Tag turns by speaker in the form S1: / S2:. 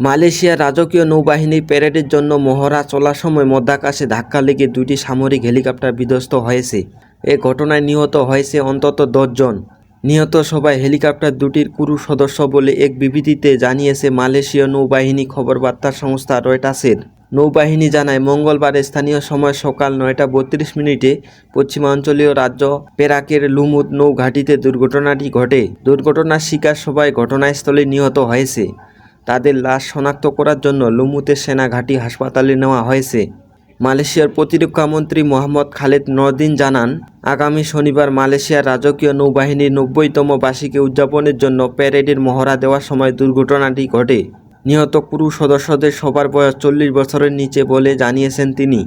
S1: মালয়েশিয়ার রাজকীয় নৌবাহিনী প্যারেডের জন্য মহড়া চলার সময় মধ্যাকাশে ধাক্কা লেগে দুটি সামরিক হেলিকপ্টার বিধ্বস্ত হয়েছে। এ ঘটনায় নিহত হয়েছে অন্তত দশজন নিহত সবাই হেলিকপ্টার দুটির ক্রু সদস্য বলে এক বিবৃতিতে জানিয়েছে মালয়েশীয় নৌবাহিনী খবরবার্তা সংস্থা রয়টাসের নৌবাহিনী জানায়, মঙ্গলবার স্থানীয় সময় সকাল নয়টা বত্রিশ মিনিটে পশ্চিমাঞ্চলীয় রাজ্য পেরাকের লুমুদ নৌঘাটিতে দুর্ঘটনাটি ঘটে। দুর্ঘটনার শিকার সবাই ঘটনাস্থলে নিহত হয়েছে। তাদের লাশ শনাক্ত করার জন্য লুমুতে সেনাঘাটি হাসপাতালে নেওয়া হয়েছে। মালয়েশিয়ার প্রতিরক্ষা মন্ত্রী মোহাম্মদ খালেদ নদিন জানান, আগামী শনিবার মালয়েশিয়ার রাজকীয় নৌবাহিনীর নব্বইতম বার্ষিকী উদযাপনের জন্য প্যারেডের মহড়া দেওয়ার সময় দুর্ঘটনাটি ঘটে। নিহত পুরুষ সদস্যদের সবার বয়স চল্লিশ বছরের নিচে বলে জানিয়েছেন তিনি।